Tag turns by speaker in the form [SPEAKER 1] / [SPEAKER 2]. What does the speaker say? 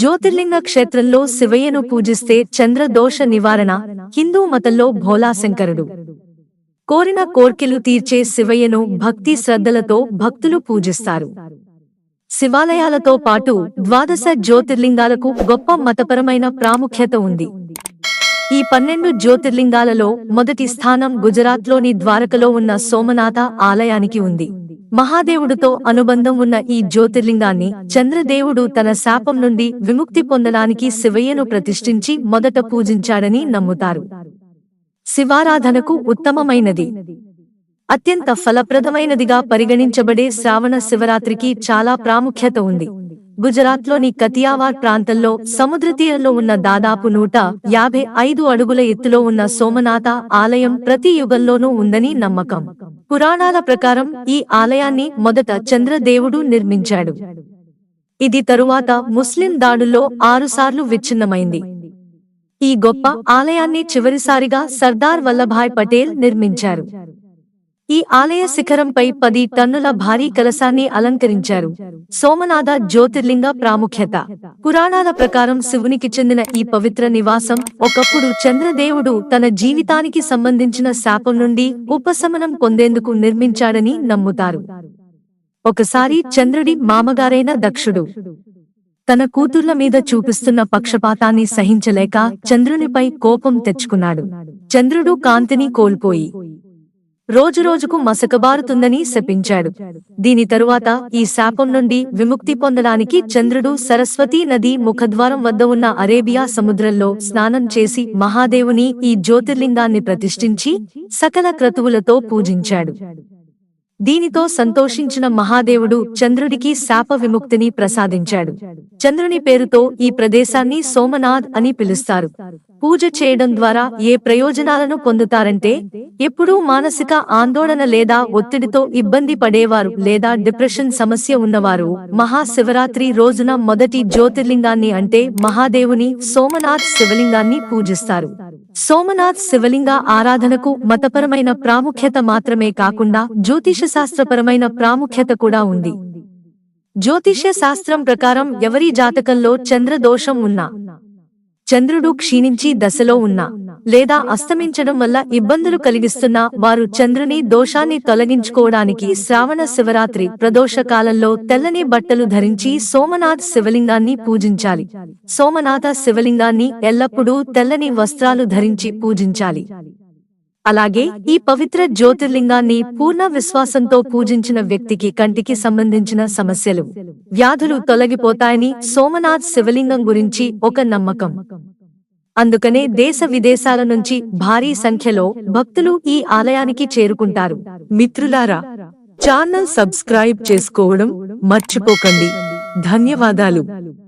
[SPEAKER 1] జ్యోతిర్లింగ క్షేత్రంలో శివయ్యను పూజిస్తే చంద్రదోష నివారణ హిందూ మతంలో భోలాశంకరుడు. కోరిన కోర్కెలు తీర్చే శివయ్యను భక్తి శ్రద్ధలతో భక్తులు పూజిస్తారు. శివాలయాలతో పాటు ద్వాదశ జ్యోతిర్లింగాలకు గొప్ప మతపరమైన ప్రాముఖ్యత ఉంది. ఈ పన్నెండు జ్యోతిర్లింగాలలో మొదటి స్థానం గుజరాత్లోని ద్వారకలో ఉన్న సోమనాథ ఆలయానికి ఉంది. మహాదేవుడితో అనుబంధం ఉన్న ఈ జ్యోతిర్లింగాన్ని చంద్రదేవుడు తన శాపం నుండి విముక్తి పొందడానికి శివయ్యను ప్రతిష్ఠించి మొదట పూజించాడని నమ్ముతారు. శివారాధనకు ఉత్తమమైనది. అత్యంత ఫలప్రదమైనదిగా పరిగణించబడే శ్రావణ శివరాత్రికి చాలా ప్రాముఖ్యత ఉంది. గుజరాత్లోని కతియావార్ ప్రాంతంలో సముద్ర తీరంలో ఉన్న దాదాపు నూట యాభై ఐదు అడుగుల ఎత్తులో ఉన్న సోమనాథ ఆలయం ప్రతి యుగంలోనూ ఉందని నమ్మకం. పురాణాల ప్రకారం ఈ ఆలయాన్ని మొదట చంద్రదేవుడు నిర్మించాడు. ఇది తరువాత ముస్లిం దాడుల్లో ఆరుసార్లు విచ్ఛిన్నమైంది. ఈ గొప్ప ఆలయాన్ని చివరిసారిగా సర్దార్ వల్లభాయ్ పటేల్ నిర్మించారు. ఈ ఆలయ శిఖరంపై పది టన్నుల భారీ కలశాన్ని అలంకరించారు. సోమనాథ జ్యోతిర్లింగ ప్రాముఖ్యత. పురాణాల ప్రకారం శివునికి చెందిన ఈ పవిత్ర నివాసం ఒకప్పుడు చంద్రదేవుడు తన జీవితానికి సంబంధించిన శాపం నుండి ఉపశమనం పొందేందుకు నిర్మించాడని నమ్ముతారు. ఒకసారి చంద్రుడి మామగారైన దక్షుడు తన కూతుర్ల మీద చూపిస్తున్న పక్షపాతాన్ని సహించలేక చంద్రునిపై కోపం తెచ్చుకున్నాడు. చంద్రుడు కాంతిని కోల్పోయి రోజురోజుకు మసకబారుతుందని శపించాడు. దీని తరువాత ఈ శాపం నుండి విముక్తి పొందడానికి చంద్రుడు సరస్వతీ నది ముఖద్వారం వద్ద ఉన్న అరేబియా సముద్రంలో స్నానం చేసి మహాదేవుని ఈ జ్యోతిర్లింగాన్ని ప్రతిష్ఠించి సకల క్రతువులతో పూజించాడు. దీనితో సంతోషించిన మహాదేవుడు చంద్రుడికి శాప విముక్తిని ప్రసాదించాడు. చంద్రుని పేరుతో ఈ ప్రదేశాన్ని సోమనాథ్ అని పిలుస్తారు. పూజ చేయడం ద్వారా ఏ ప్రయోజనాలను పొందుతారంటే ఎప్పుడూ మానసిక ఆందోళన లేదా ఒత్తిడితో ఇబ్బంది పడేవారు లేదా డిప్రెషన్ సమస్య ఉన్నవారు. మహాశివరాత్రి రోజున మొదటి జ్యోతిర్లింగాన్ని అంటే మహాదేవుని సోమనాథ్ శివలింగాన్ని పూజిస్తారు. సోమనాథ్ శివలింగ ఆరాధనకు మతపరమైన ప్రాముఖ్యత మాత్రమే కాకుండా జ్యోతిష శాస్త్రపరమైన ప్రాముఖ్యత కూడా ఉంది. జ్యోతిష్య శాస్త్రం ప్రకారం ఎవరి జాతకంలో చంద్రదోషం ఉన్నా చంద్రుడు క్షీణించి దశలో ఉన్నా లేదా అస్తమించడం వల్ల ఇబ్బందులు కలిగిస్తున్నా వారు చంద్రుని దోషాన్ని తొలగించుకోవడానికి శ్రావణ శివరాత్రి ప్రదోష కాలంలో తెల్లని బట్టలు ధరించి సోమనాథ్ శివలింగాన్ని పూజించాలి. సోమనాథ శివలింగాన్ని ఎల్లప్పుడూ తెల్లని వస్త్రాలు ధరించి పూజించాలి. అలాగే ఈ పవిత్ర జ్యోతిర్లింగాన్ని పూర్ణ విశ్వాసంతో పూజించిన వ్యక్తికి కంటికి సంబంధించిన సమస్యలు. వ్యాధులు తొలగిపోతాయని సోమనాథ్ శివలింగం గురించి ఒక నమ్మకం. అందుకనే దేశ విదేశాల నుంచి భారీ సంఖ్యలో భక్తులు ఈ ఆలయానికి చేరుకుంటారు. మిత్రులారా ఛానల్ సబ్స్క్రైబ్ చేసుకోవడం మర్చిపోకండి. ధన్యవాదాలు.